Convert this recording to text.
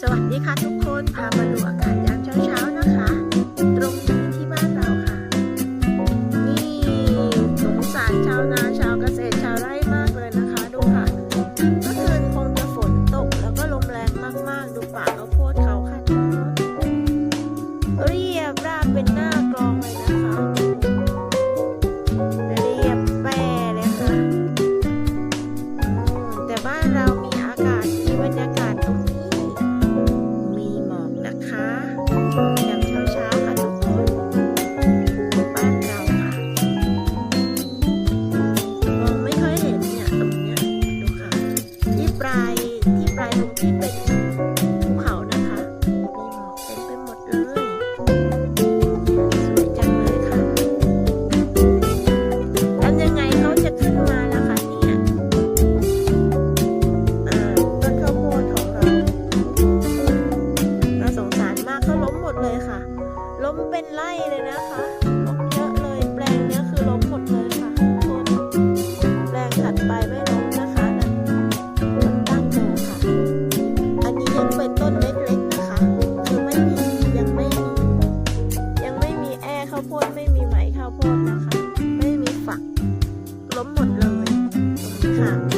สวัสดีค่ะทุกคนพามาดูอากาศยามเช้าๆนะคะ ตรงนี้ที่บ้านเราค่ะ นี่สงสารชาวนาชาวเกษตรชาวไร่มากเลยนะคะ ดูค่ะเมื่อคืนคงจะฝนตกแล้วก็ลมแรงมากๆ ดูป่าข้าวโพดค่ะ ค่ะ ล้มเป็นไร่เลยนะคะล้มเยอะเลยแปลงเนี้ยคือล้มหมดเลยค่ะทุกคนแปลงถัดไปไม่ล้มนะคะนั่นมันตั้งอยู่ค่ะ อันนี้ยังเป็นต้นเล็กๆนะคะ คือไม่มียังไม่มียังไม่มีแอร์ข้าวโพดไม่มีไหมข้าวโพดนะคะ ไม่มีฝัก ล้มหมดเลยตรงนี้ค่ะ